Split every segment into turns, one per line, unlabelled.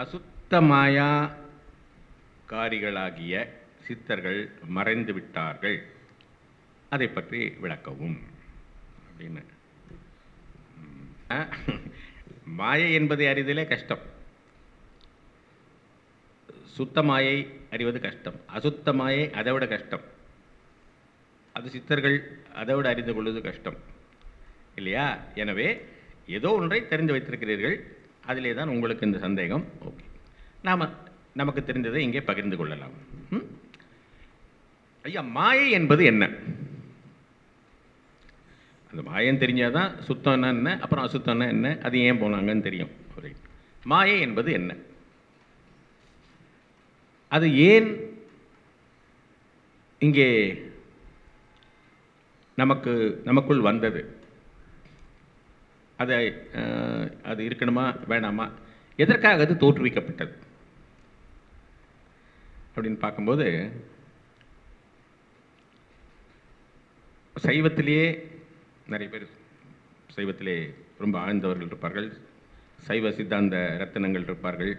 அசுத்த மாயா காரிகளாகிய சித்தர்கள் மறைந்து விட்டார்கள். அதை பற்றி விளக்கவும். அப்படின்னு. மாயை என்பதை அறிதலே கஷ்டம். சுத்த மாயை அறிவது கஷ்டம். அசுத்த மாயை அதை விட கஷ்டம். அது சித்தர்கள் அதை விட அறிந்து கொள்வது கஷ்டம். இல்லையா? எனவே ஏதோ ஒன்றை தெரிந்து வைத்திருக்கிறீர்கள். அதிலே தான் உங்களுக்கு இந்த சந்தேகம். ஓகே. நாம் நமக்கு தெரிந்ததை இங்கே பகிர்ந்து கொள்ளலாம். ஐயா மாயை என்பது என்ன? அந்த மாயம் தெரிஞ்சாதான் சுத்தம்னா என்ன? அப்புறம் அசுத்தம்னா என்ன? அது ஏன் போனாங்கன்னு தெரியும். மாயை என்பது என்ன? அது ஏன் இங்கே நமக்கு நமக்குள் வந்தது? அதை அது இருக்கணுமா வேணாமா? எதற்காக அது தோற்றுவிக்கப்பட்டது? அப்படின்னு பார்க்கும்போது சைவத்திலேயே நிறைய பேர் சைவத்திலே ரொம்ப ஆழ்ந்தவர்கள் இருப்பார்கள். சைவ சித்தாந்த ரத்தினங்கள் இருப்பார்கள்.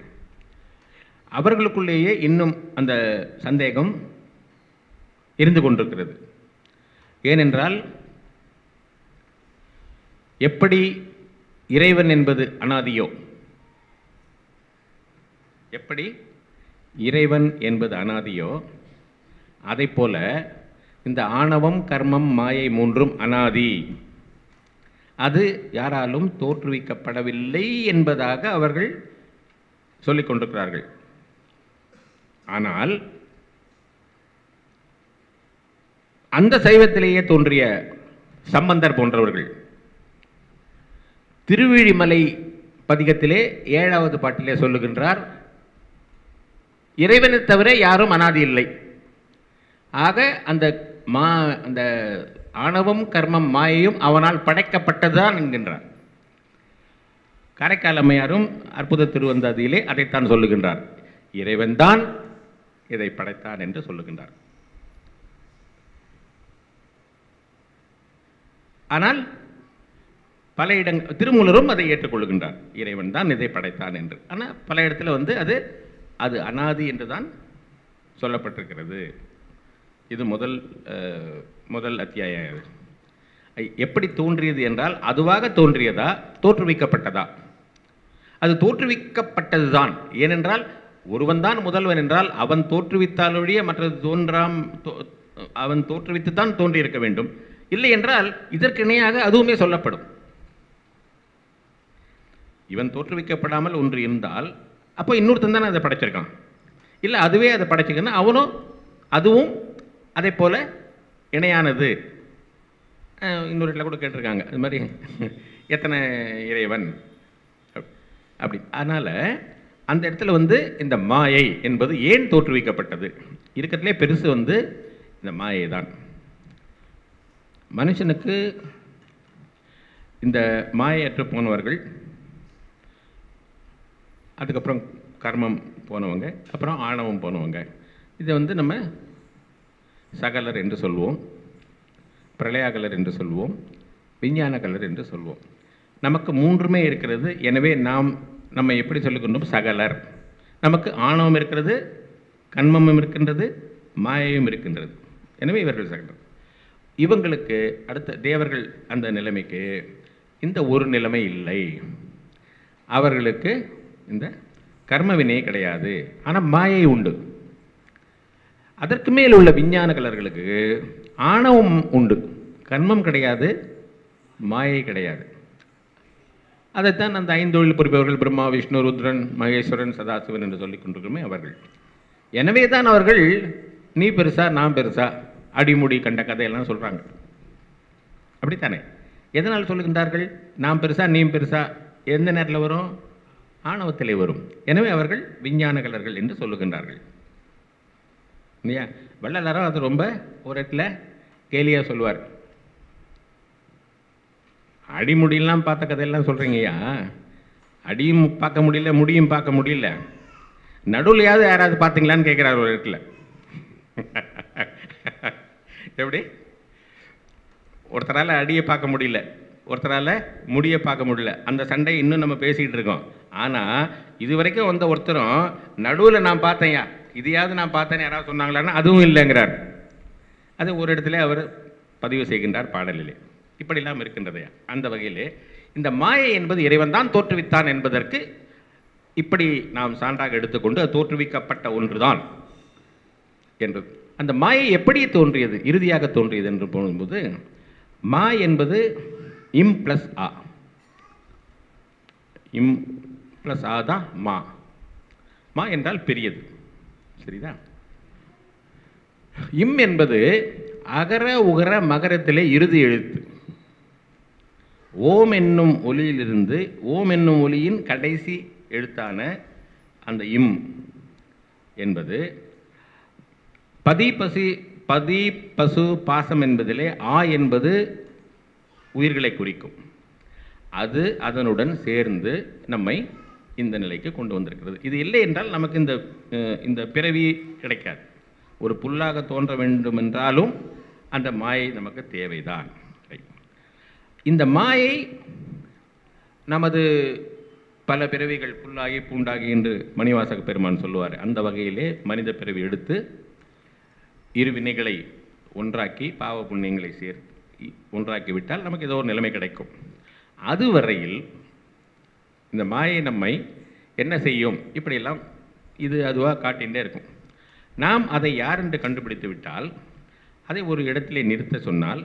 அவர்களுக்குள்ளேயே இன்னும் அந்த சந்தேகம் இருந்து கொண்டிருக்கிறது. ஏனென்றால் எப்படி இறைவன் என்பது அனாதியோ? எப்படி? இறைவன் என்பது அனாதியோ? அதைப் போல இந்த ஆணவம் கர்மம் மாயை மூன்றும் அனாதி. அது யாராலும் தோற்றுவிக்கப்படவில்லை என்பதாக அவர்கள் சொல்லிக் கொண்டிருக்கிறார்கள். ஆனால் அந்த சைவத்திலேயே தோன்றிய சம்பந்தர் போன்றவர்கள் திருவிழிமலை பதிகத்திலே ஏழாவது பாட்டிலே சொல்லுகின்றார் இறைவனை தவிர யாரும் அனாதி இல்லை. ஆக அந்த மா அந்த ஆணவம் கர்மம் மாயையும் அவனால் படைக்கப்பட்டதுதான் என்கின்றார். காரைக்கால் அம்மையாரும் அற்புத திருவந்தாதியிலே அதைத்தான் சொல்லுகின்றார். இறைவன்தான் இதை படைத்தான் என்று சொல்லுகின்றார். ஆனால் பல இடங்கள் திருமூலரும் அதை ஏற்றுக்கொள்கின்றார். இறைவன் தான் இதை படைத்தான் என்று. ஆனால் பல இடத்துல வந்து அது அது அனாதி என்று தான் சொல்லப்பட்டிருக்கிறது. இது முதல் முதல் அத்தியாயம் எப்படி தோன்றியது என்றால் அதுவாக தோன்றியதா தோற்றுவிக்கப்பட்டதா? அது தோற்றுவிக்கப்பட்டதுதான். ஏனென்றால் ஒருவன் தான் முதல்வன் என்றால் அவன் தோற்றுவித்தாலொழிய மற்றது தோன்றாம் தோ- அவன் தோற்றுவித்து தான் தோன்றியிருக்க வேண்டும். இல்லை என்றால் இதற்கு இணையாக அதுவுமே சொல்லப்படும். இவன் தோற்றுவிக்கப்படாமல் ஒன்று இருந்தால் அப்போ இன்னொருத்தன் தானே அதை படைச்சிருக்கான். இல்லை அதுவே அதை படைச்சிருக்குன்னா அவனும் அதுவும் அதே போல இணையானது. இன்னொரு இடத்துல கூட கேட்டிருக்காங்க. அது மாதிரி எத்தனை இறைவன்? அப்படி. அதனால் அந்த இடத்துல வந்து இந்த மாயை என்பது ஏன் தோற்றுவிக்கப்பட்டது? இருக்கிறதுலே பெருசு வந்து இந்த மாயை தான் மனுஷனுக்கு இந்த மாயையற்று போனவர்கள் அதுக்கப்புறம் கர்மம் போனவங்க அப்புறம் ஆணவம் போனவங்க. இதை வந்து நம்ம சகலர் என்று சொல்வோம் பிரளயாகலர் என்று சொல்வோம் விஞ்ஞான கலர் என்று சொல்வோம். நமக்கு மூன்றுமே இருக்கிறது எனவே நாம் நம்ம எப்படி சொல்லிக்கொண்டோம் சகலர். நமக்கு ஆணவம் இருக்கிறது கண்மமும் இருக்கின்றது மாயையும் இருக்கின்றது. எனவே இவர்கள் சகலர். இவங்களுக்கு அடுத்த தேவர்கள் அந்த நிலைமைக்கு இந்த ஒரு நிலைமை இல்லை. அவர்களுக்கு இந்த கர்ம வினை கிடையாது. ஆனால் மாயை உண்டு. அதற்கு மேல் உள்ள விஞ்ஞான கலர்களுக்கு ஆணவம் உண்டு. கர்மம் கிடையாது மாயை கிடையாது. அதைத்தான் அந்த ஐந்தொழில் புரிபவர்கள் பிரம்மா விஷ்ணு ருத்ரன் மகேஸ்வரன் சதாசிவன் என்று சொல்லிக் கொண்டிருக்கிறோமே அவர்கள். எனவே தான் அவர்கள் நீ பெருசா நான் பெருசா? அடிமுடி கண்ட கதையெல்லாம் சொல்றாங்க. அப்படித்தானே? எதனால் சொல்லுகின்றார்கள்? நாம் பெருசா நீ பெருசா? எந்த நேரத்தில் வரும்? ஆணவத்திலே வரும். எனவே அவர்கள் விஞ்ஞான கலர்கள் என்று சொல்லுகின்றார்கள். இல்லையா? வள்ளலாரும் அது ரொம்ப ஒரு இடத்துல கேலியாக சொல்லுவார். அடிமுடியெல்லாம் பார்த்த கதையெல்லாம் சொல்கிறீங்கய்யா அடியும் பார்க்க முடியல முடியும் பார்க்க முடியல. நடுவுலையாவது யாராவது பார்த்தீங்களான்னு கேட்குறாரு ஒரு இடத்துல. எப்படி? ஒருத்தரால் அடியை பார்க்க முடியல ஒருத்தரால் முடியை பார்க்க முடியல. அந்த சண்டை இன்னும் நம்ம பேசிக்கிட்டு இருக்கோம். ஆனால் இது வரைக்கும் வந்த ஒருத்தரும் நடுவில் நான் பார்த்தேன்யா இதையாவது நான் பார்த்தேன்னு யாராவது சொன்னாங்களான்னா அதுவும் இல்லைங்கிறார். அது ஒரு இடத்துல அவர் பதிவு செய்கின்றார் பாடலிலே. இப்படிலாம் இருக்கின்றதையா அந்த வகையிலே இந்த மாயை என்பது இறைவன் தான் தோற்றுவித்தான் என்பதற்கு இப்படி நாம் சான்றாக எடுத்துக்கொண்டு அது தோற்றுவிக்கப்பட்ட ஒன்றுதான் என்று. அந்த மாயை எப்படி தோன்றியது? இறுதியாக தோன்றியது என்று போகும்போது மா என்பது இம் பிளஸ் ஆ. இம் ப்ளஸ் ஆ தான் மா. மா என்றால் பெரியது. சரிதா? இம் என்பது அகர உகர மகரத்திலே இறுதி எழுத்து. ஓம் என்னும் ஒலியிலிருந்து ஓம் என்னும் ஒலியின் கடைசி எழுத்தான அந்த இம் என்பது பதி பசி பதி பசு பாசம் என்பதிலே ஆ என்பது உயிர்களை குறிக்கும். அது அதனுடன் சேர்ந்து நம்மை இந்த நிலைக்கு கொண்டு வந்திருக்கிறது. இது இல்லை என்றால் நமக்கு இந்த இந்த பிறவி கிடைக்காது. ஒரு புல்லாக தோன்ற வேண்டும் என்றாலும் அந்த மாயை நமக்கு தேவைதான். இந்த மாயை நமது பல பிறவிகள் புல்லாகி பூண்டாகி என்று மணிவாசக பெருமான் சொல்லுவார். அந்த வகையிலே மனித பிறவி எடுத்து இரு வினைகளை ஒன்றாக்கி பாவ புண்ணியங்களை சேர் ஒன்றாக்கி விட்டால் நமக்கு ஏதோ ஒரு நிலைமை கிடைக்கும். அதுவரையில் இந்த மாயை நம்மை என்ன செய்யும்? இப்படியெல்லாம் இது அதுவாக காட்டிகிட்டே இருக்கும். நாம் அதை யார் என்று கண்டுபிடித்து விட்டால் அதை ஒரு இடத்திலே நிறுத்த சொன்னால்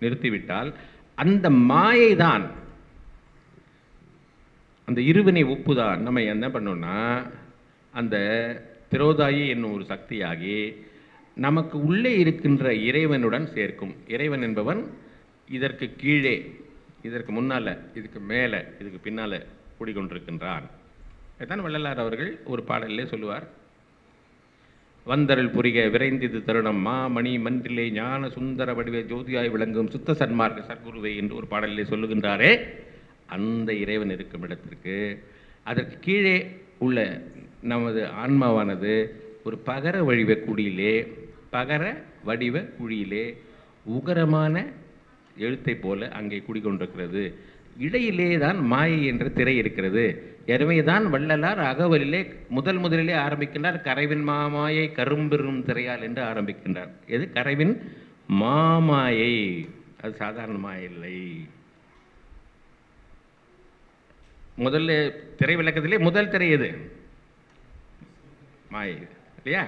நிறுத்திவிட்டால் அந்த மாயை தான் அந்த இருவினை உப்பு தான் நம்ம என்ன பண்ணோம்னா அந்த திரோதாயி என்னும் ஒரு சக்தியாகி நமக்கு உள்ளே இருக்கின்ற இறைவனுடன் சேர்க்கும். இறைவன் என்பவன் இதற்கு கீழே இதற்கு முன்னால இதுக்கு மேலே இதுக்கு பின்னால் கூடிக்கொண்டிருக்கின்றான். இதான் வள்ளலார் அவர்கள் ஒரு பாடலிலே சொல்லுவார் வந்தருள் புரிக விரைந்திது தருணம் மா மணி மன்றிலே ஞான சுந்தர வடிவ ஜோதியாய் விளங்கும் சுத்த சன்மார்க்க சர்க்குருவை என்று ஒரு பாடலிலே சொல்லுகின்றாரே. அந்த இறைவன் இருக்கும் இடத்திற்கு அதற்கு கீழே உள்ள நமது ஆன்மாவானது ஒரு பகர வடிவ குழியிலே பகர வடிவ குழியிலே உகரமான எழுத்தை போல அங்கே குடிக்கொண்டிருக்கிறது இடையிலே தான் மாயை என்ற திரை இருக்கிறது. எனவே தான் வள்ளலார் அகவலிலே முதல் முதலிலே ஆரம்பிக்கின்றார். கரைவின் மாமாயை கரும்பெரும் திரையால் என்று ஆரம்பிக்கின்றார். எது? கரைவின் மாமாயை. அது சாதாரண மாயை இல்லை முதல்ல திரை விளக்கத்திலே முதல் திரை எது? மாயை இல்லையா?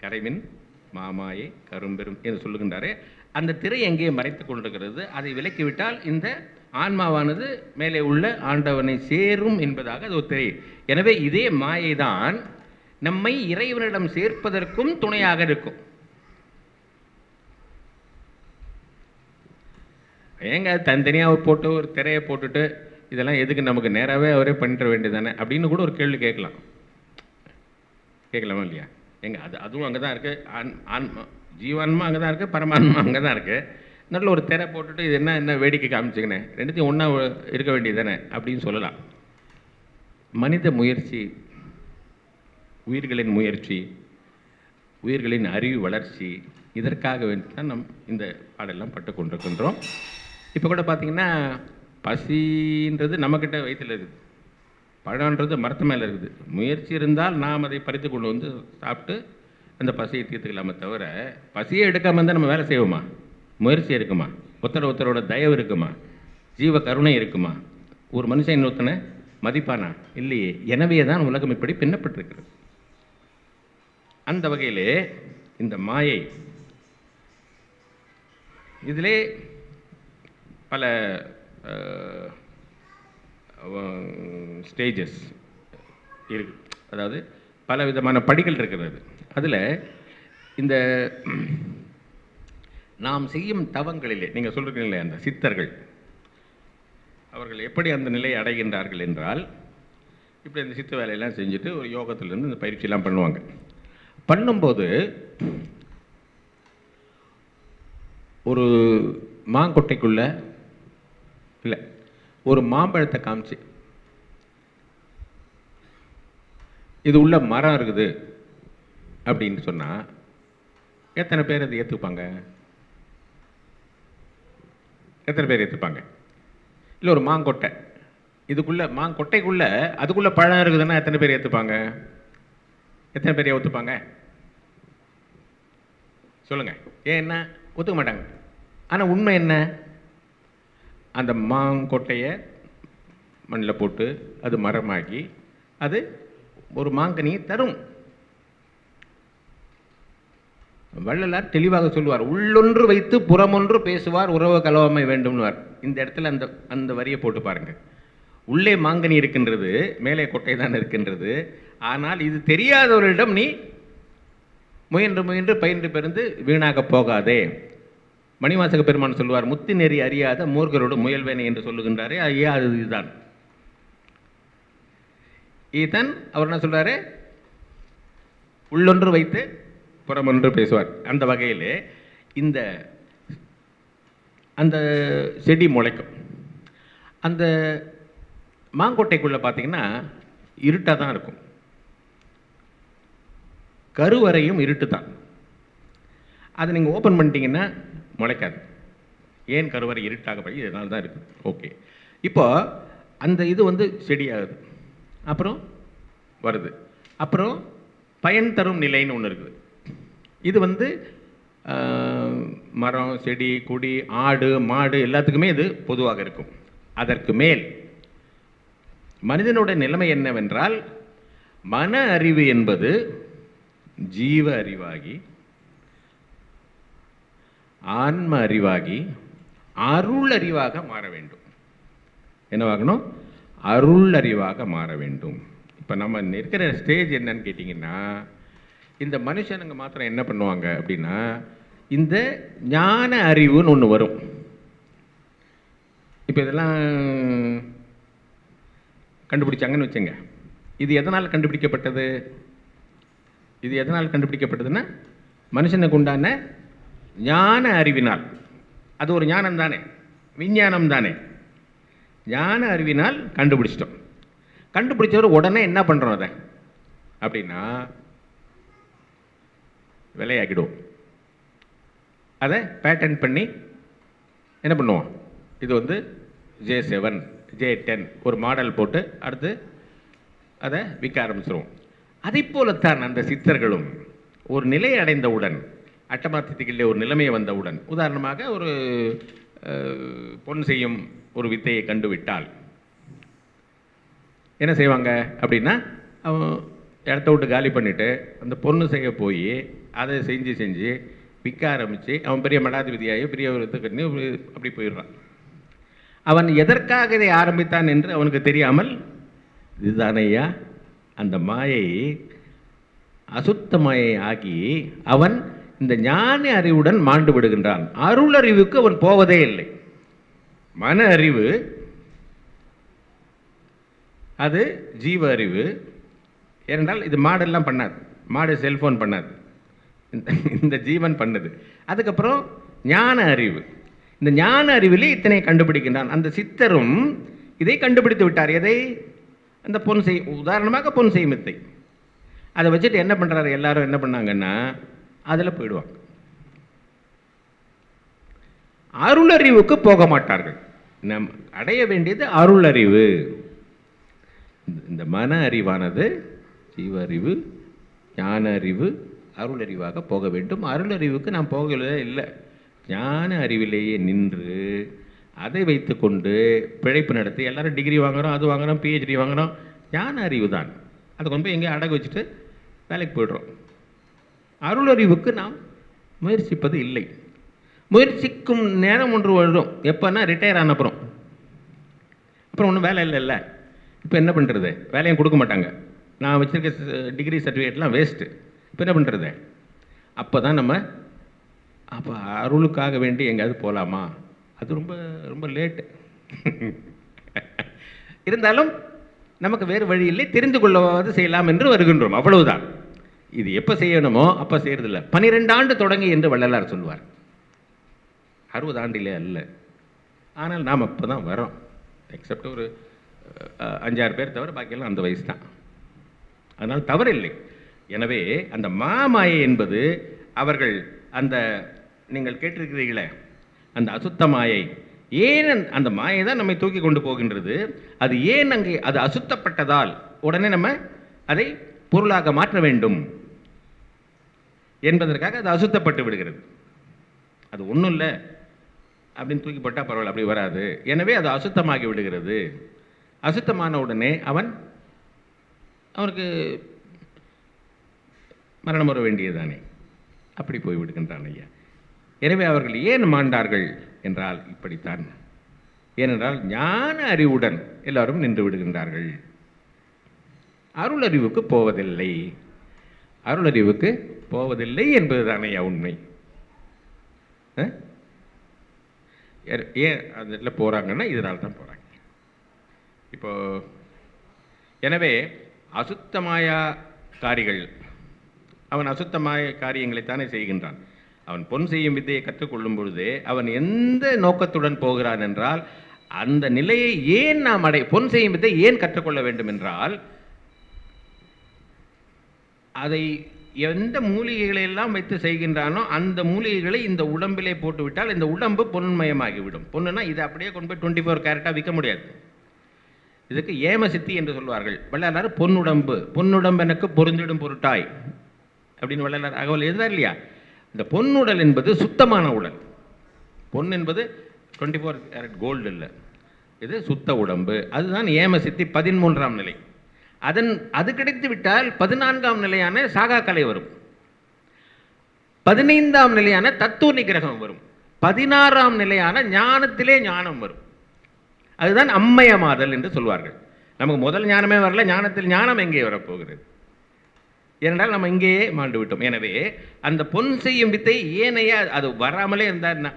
கரைவின் மாமாயை கரும்பெரும் என்று சொல்லுகின்றாரே. அந்த திரை எங்கே மறைத்து கொண்டிருக்கிறது? அதை விலக்கிவிட்டால் இந்த ஆன்மாவானது மேலே உள்ள ஆண்டவனை சேரும் என்பதாக அது ஒரு எனவே இதே மாயை தான் நம்மை இறைவனிடம் சேர்ப்பதற்கும் துணையாக இருக்கும். ஏங்க தனித்தனியாக போட்டு ஒரு திரையை போட்டுட்டு இதெல்லாம் எதுக்கு நமக்கு நேராகவே அவரே பண்ணிட வேண்டியதானே அப்படின்னு கூட ஒரு கேள்வி கேட்கலாம். கேட்கலாமா இல்லையா? ஏங்க அது அதுவும் அங்கே தான் இருக்குது ஆன் ஆன்மா ஜீவான்மா அங்கே தான் இருக்குது பரமான்மா அங்கே தான் இருக்குது நல்ல ஒரு திரை போட்டுட்டு இது என்ன என்ன வேடிக்கை காமிச்சுக்கினே. ரெண்டுத்தையும் ஒன்றா இருக்க வேண்டியது தானே அப்படின்னு சொல்லலாம். மனித முயற்சி உயிர்களின் முயற்சி உயிர்களின் அறிவு வளர்ச்சி இதற்காக வேண்டி தான் நம் இந்த பாடெல்லாம் பட்டு கொண்டிருக்கின்றோம். இப்போ கூட பார்த்தீங்கன்னா பசின்றது நம்மக்கிட்ட வயிற்றில் இருக்குது. பழம்ன்றது மரத்து மேலே இருக்குது. முயற்சி இருந்தால் நாம் அதை பறித்து கொண்டு வந்து சாப்பிட்டு அந்த பசியை தீர்த்துக்கலாமே தவிர பசியே எடுக்காமல் இருந்தால் நம்ம வேலை செய்வோமா? முயற்சி இருக்குமா? ஒருத்தர் ஒருத்தரோட தயவு இருக்குமா? ஜீவ கருணை இருக்குமா? ஒரு மனுஷன் இன்னொருத்தனை மதிப்பானா? இல்லையே. எனவே தான் உலகம் இப்படி பின்னப்பட்டிருக்கிறது. அந்த வகையிலே இந்த மாயை இதிலே பல ஸ்டேஜஸ் இருக்கு அதாவது பல விதமான படிகள் இருக்கிறது. அதில் இந்த நாம் செய்யும் தவங்களிலே நீங்கள் சொல்கிறீங்களே அந்த சித்தர்கள் அவர்கள் எப்படி அந்த நிலையை அடைகின்றார்கள் என்றால் இப்படி இந்த சித்த வேலையெல்லாம் செஞ்சுட்டு ஒரு யோகத்திலிருந்து இந்த பயிற்சியெல்லாம் பண்ணுவாங்க. பண்ணும்போது ஒரு மாங்கொட்டைக்குள்ள இல்லை ஒரு மாம்பழத்தை காமிச்சு இது உள்ள மரம் இருக்குது அப்படின்னு சொன்னால் எத்தனை பேர் அதை ஏற்றுப்பாங்க எத்தனை பேர் ஏற்றுப்பாங்க இல்லை ஒரு மாங்கொட்டை. இதுக்குள்ளே மாங்கொட்டைக்குள்ளே அதுக்குள்ளே பழம் இருக்குதுன்னா எத்தனை பேர் ஏற்றுப்பாங்க எத்தனை பேர் ஒத்துப்பாங்க சொல்லுங்கள் ஏன் என்ன? ஒத்துக்க மாட்டாங்க. ஆனால் உண்மை என்ன? அந்த மாங்கொட்டையை மண்ணில் போட்டு அது மரமாகி அது ஒரு மாங்கனியை தரும். வள்ளலார் தெளிவாக சொல்லுவார் உள்ளொன்று வைத்து புறமொன்று பேசுவார் உறவு கலவாமை வேண்டும்னுவார். இந்த இடத்துல அந்த அந்த வரியை போட்டு பாருங்க. உள்ளே மாங்கனி இருக்கின்றது மேலே கொட்டை தான் இருக்கின்றது. ஆனால் இது தெரியாதவர்களிடம் நீ முயன்று முயன்று பயின்று பெருந்து வீணாக போகாதே. மணிவாசக பெருமான் சொல்லுவார் முத்தி நெறி அறியாத மூர்கரோடு முயல்வேனை என்று சொல்லுகின்றாரே ஐயா அது இதுதான். ஈதன் அவர் என்ன சொல்றாரு? உள்ளொன்று வைத்து புறமொன்று பேசுவார். அந்த வகையிலே இந்த அந்த செடி முளைக்கும். அந்த மாங்கோட்டைக்குள்ளே பார்த்தீங்கன்னா இருட்டாக தான் இருக்கும். கருவறையும் இருட்டு தான். அதை நீங்கள் ஓப்பன் பண்ணிட்டீங்கன்னா முளைக்காது. ஏன் கருவறை இருட்டாக போய் இதனால தான் இருக்குது ஓகே. இப்போ அந்த இது வந்து செடியாகுது. அப்புறம் வருது. அப்புறம் பயன் தரும் நிலைன்னு ஒன்று இருக்குது. இது வந்து மரம் செடி கொடி ஆடு மாடு எல்லாத்துக்குமே இது பொதுவாக இருக்கும். அதற்கு மேல் மனிதனோட நிலைமை என்னவென்றால் மன அறிவு என்பது ஜீவ அறிவாகி ஆன்ம அறிவாகி அருள் அறிவாக மாற வேண்டும். என்னவாகணும் அருள் அறிவாக மாற வேண்டும். இப்போ நம்ம இருக்கிற ஸ்டேஜ் என்னன்னு கேட்டிங்கன்னா இந்த மனுஷனுங்க மாத்திரம் என்ன பண்ணுவாங்க அப்படின்னா இந்த ஞான அறிவுன்னு ஒன்று வரும். இப்போ இதெல்லாம் கண்டுபிடிச்சாங்கன்னு வச்சுங்க. இது எதனால் கண்டுபிடிக்கப்பட்டது? இது எதனால் கண்டுபிடிக்கப்பட்டதுன்னா மனுஷனுக்கு உண்டான ஞான அறிவினால். அது ஒரு ஞானம் தானே. விஞ்ஞானம் தானே. ஞான அறிவினால் கண்டுபிடிச்சிட்டோம். கண்டுபிடிச்சவர் உடனே என்ன பண்ணுறோம் அதை? அப்படின்னா விலையாக்கிடுவோம் அதை பேட்டன் பண்ணி என்ன பண்ணுவோம்? இது வந்து ஜே செவன் ஜே டென் ஒரு மாடல் போட்டு அடுத்து அதை விற்க ஆரம்பிச்சிருவோம். அதை போலத்தான் அந்த சித்தர்களும் ஒரு நிலை அடைந்தவுடன் அட்டமாத்தியத்துக்குள்ளே ஒரு நிலைமை வந்தவுடன் உதாரணமாக ஒரு பொன் செய்யும் ஒரு வித்தையை கண்டுவிட்டால் என்ன செய்வாங்க அப்படின்னா அவன் இடத்த விட்டு காலி பண்ணிவிட்டு அந்த பொண்ணு செய்ய போய் அதை செஞ்சு செஞ்சு விற்க ஆரம்பித்து அவன் பெரிய மடாதிபதியாகி பெரிய ஒரு இது கட்டி அப்படி போயிடுறான். அவன் எதற்காக இதை ஆரம்பித்தான் என்று அவனுக்கு தெரியாமல் இதுதானையா அந்த மாயை அசுத்த மாயை ஆகி அவன் இந்த ஞான அறிவுடன் மாண்டு விடுகின்றான். அருள் அறிவுக்கு அவன் போவதே இல்லை. மன அறிவு அது ஜீவ அறிவு. ஏனென்றால் இது மாடெல்லாம் பண்ணாது. மாடு செல்ஃபோன் பண்ணாது. இந்த- இந்த ஜீவன் பண்ணுது. அதுக்கப்புறம் ஞான அறிவு. இந்த ஞான அறிவிலே இத்தனை கண்டுபிடிக்கின்றான். அந்த சித்தரும் இதை கண்டுபிடித்து விட்டார். எதை? அந்த பொன் செய் உதாரணமாக பொன் செய்மித்தை அதை வச்சுட்டு என்ன பண்ணுறாரு எல்லாரும் என்ன பண்ணாங்கன்னா அதில் போயிடுவாங்க. அருளறிவுக்கு போக மாட்டார்கள். நம் அடைய வேண்டியது அருளறிவு. இந்த- இந்த மன அறிவானது ஜீவ அறிவு ஞான அறிவு அருள் அறிவாக போக வேண்டும். அருளறிவுக்கு நாம் போகவே இல்லை. ஞான அறிவிலேயே நின்று அதை வைத்துக்கொண்டு பிழைப்பு நடத்தி எல்லாரும் டிகிரி வாங்குறோம் அது வாங்குறோம் பிஹெச்டி வாங்குறோம். ஞான அறிவு தான். அதை கொண்டு போய் எங்கேயும் அடகு வச்சுட்டு வேலைக்கு போய்டுறோம். அருளறிவுக்கு நாம் முயற்சிப்பது இல்லை. முயற்சிக்கும் நேரம் ஒன்று வரும். எப்போன்னா ரிட்டையர் ஆன அப்புறம். அப்புறம் ஒன்றும் வேலை இல்லைல்ல இப்போ என்ன பண்ணுறது வேலையும் கொடுக்க மாட்டாங்க. நான் வச்சுருக்க டிகிரி சர்டிஃபிகேட்லாம் வேஸ்ட்டு இப்போ என்ன பண்ணுறது அப்போ தான் நம்ம அப்போ அருளுக்காக வேண்டி எங்கேயாவது போகலாமா அது ரொம்ப ரொம்ப லேட்டு இருந்தாலும் நமக்கு வேறு வழி இல்லை. தெரிந்து கொள்ளவாவது செய்யலாம் என்று வருகின்றோம். அவ்வளவுதான். இது எப்போ செய்யணுமோ அப்போ செய்கிறதில்ல பனிரெண்டு ஆண்டு தொடங்கி என்று வள்ளலார் சொல்வார். அறுபது ஆண்டிலே அல்ல. ஆனால் நாம் அப்போ தான் வரோம் எக்ஸப்ட் ஒரு அஞ்சாறு பேர் தவிர பாக்கியெல்லாம் அந்த வயசு தான். அதனால் தவறில்லை. எனவே அந்த மாமாயை என்பது அவர்கள் அந்த நீங்கள் கேட்டிருக்கிறீர்களே அந்த அசுத்த மாயை. ஏன் அந்த- மாயை தான் நம்மை தூக்கி கொண்டு போகின்றது? அது ஏன் அங்கே அது அசுத்தப்பட்டதால் உடனே நம்ம அதை பொருளாக மாற்ற வேண்டும் என்பதற்காக அது அசுத்தப்பட்டு விடுகிறது. அது ஒன்றும் இல்லை அப்படின்னு தூக்கி போட்டால் பரவாயில்ல அப்படி வராது. எனவே அது அசுத்தமாகி விடுகிறது. அசுத்தமான உடனே அவன் அவனுக்கு மரணம் வர வேண்டியதுதானே? அப்படி போய்விடுகின்றான் ஐயா. எனவே அவர்கள் ஏன் மாண்டார்கள் என்றால் இப்படித்தான். ஏனென்றால் ஞான அறிவுடன் எல்லாரும் நின்று விடுகின்றார்கள். அருள் அறிவுக்கு போவதில்லை. அருள் அறிவுக்கு போவதில்லை என்பதுதானே உண்மை. ஏ- ஏன் அந்த போகிறாங்கன்னா இதனால் தான் போகிறாங்க இப்போ எனவே அசுத்தமாயா காரிகள் அவன் அசுத்தமாக காரியங்களைத்தானே செய்கின்றான். அவன் பொன் செய்யும் வித்தையை கற்றுக்கொள்ளும் பொழுது அவன் எந்த நோக்கத்துடன் போகிறான் என்றால் அந்த நிலையை ஏன் நாம் அடை பொன் செய்யும் வித்தை ஏன் கற்றுக்கொள்ள வேண்டும் என்றால் அதை எந்த மூலிகைகளை எல்லாம் வைத்து செய்கின்றானோ அந்த மூலிகைகளை இந்த உடம்பிலே போட்டுவிட்டால் இந்த உடம்பு பொன்மயமாகிவிடும். பொண்ணுனா இதை அப்படியே கொண்டு போய் டுவெண்ட்டி ஃபோர் கேரட்டாக விற்க முடியாது. இதுக்கு ஏம சித்தி என்று சொல்வார்கள். வள்ளலார் பொன்னுடம்பு பொன்னுடம்பு எனக்கு பொருந்திடும் பொருட்டாய். அப்படின்னு வள்ளலார் அகவல் எழுதார் இல்லையா? இந்த பொன்னுடல் என்பது சுத்தமான உடல். பொன் என்பது டுவெண்ட்டி ஃபோர் கேரட் கோல்டு இல்லை. இது சுத்த உடம்பு. அதுதான் ஏம சித்தி பதிமூன்றாம் நிலை. அதன் அது கிடைத்து விட்டால் பதினான்காம் நிலையான சாகா கலை வரும். பதினைந்தாம் நிலையான தத்துவ நிகிரகம் வரும். பதினாறாம் நிலையான ஞானத்திலே ஞானம் வரும். அதுதான் அம்மையமாதல் என்று சொல்வார்கள். நமக்கு முதல் ஞானமே வரல ஞானத்தில் ஞானம் எங்கே வரப்போகிறது? ஏனென்றால் நம்ம இங்கேயே மாண்டு விட்டோம். எனவே அந்த பொன் செய்யும் வித்தை ஏனையா அது வராமலே இருந்தால்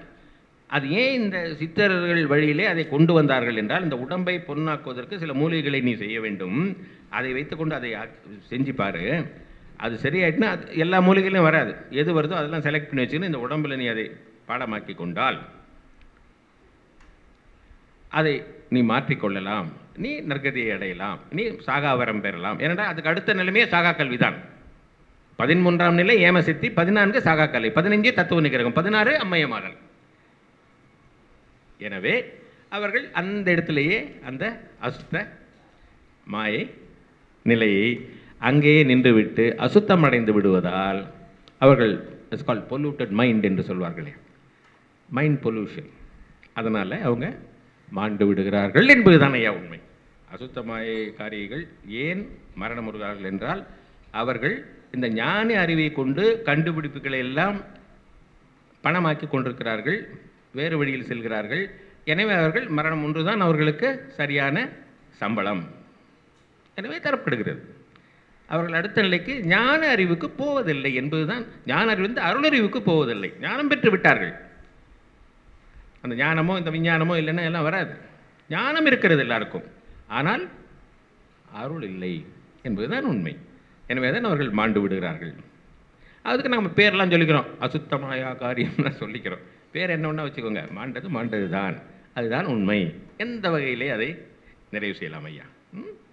அது ஏன் இந்த சித்தர்கள் வழியிலே அதை கொண்டு வந்தார்கள் என்றால் இந்த உடம்பை பொன்னாக்குவதற்கு சில மூலிகைகளை நீ செய்ய வேண்டும். அதை வைத்துக்கொண்டு அதை செஞ்சு பாரு. அது சரியாயிட்டுனா அது எல்லா மூலிகையிலும் வராது. எது வருதோ அதெல்லாம் செலக்ட் பண்ணி வச்சுக்கின்னு இந்த உடம்பில் நீ அதை பாடமாக்கி கொண்டால் அதை நீ மாற்றிக்கொள்ளலாம் நீ நற்கதியை அடையலாம். நீ சாகாவரம் பெறலாம். ஏனென்றால் அதுக்கு அடுத்த நிலைமையே சாகா கல்வி தான் பதிமூன்றாம் நிலை ஏமசித்தி பதினான்கு சாகாக்கலை பதினைஞ்சு தத்துவ நிகரகம் பதினாறு அம்மையமாதல் எனவே அவர்கள் அந்த இடத்திலேயே அந்த அசுத்த மாயை நிலையை அங்கேயே நின்றுவிட்டு அசுத்தம் அடைந்து விடுவதால் அவர்கள் இட்ஸ் கால் பொல்யூட்டட் மைண்ட் என்று சொல்வார்களே. மைண்ட் பொல்யூஷன் அதனால் அவங்க மாண்டு விடுகிறார்கள் என்பதுதான் ஐயா உண்மை. அசுத்தமாய காரியங்கள் ஏன் மரணமுறுகிறார்கள் என்றால் அவர்கள் இந்த ஞான அறிவை கொண்டு கண்டுபிடிப்புகளை எல்லாம் பணமாக்கி கொண்டிருக்கிறார்கள். வேறு வழியில் செல்கிறார்கள். எனவே அவர்கள் மரணம் ஒன்றுதான் அவர்களுக்கு சரியான சம்பளம். எனவே தரப்படுகிறது. அவர்கள் அடுத்த நிலைக்கு ஞான அறிவுக்கு போவதில்லை என்பதுதான் ஞான அறிவு வந்து அருளறிவுக்கு போவதில்லை. ஞானம் பெற்று விட்டார்கள். அந்த ஞானமோ இந்த விஞ்ஞானமோ இல்லைன்னா எல்லாம் வராது. ஞானம் இருக்கிறது எல்லாருக்கும். ஆனால் அருள் இல்லை என்பதுதான் உண்மை. எனவே தான் அவர்கள் மாண்டு விடுகிறார்கள். அதுக்கு நம்ம பேரெல்லாம் சொல்லிக்கிறோம். அசுத்தமாயா காரியம்லாம் சொல்லிக்கிறோம். பேர் என்ன ஒன்றா வச்சுக்கோங்க. மாண்டது மாண்டது தான் அதுதான் உண்மை. எந்த வகையிலே அதை நிறைவு செய்யலாம் ஐயா.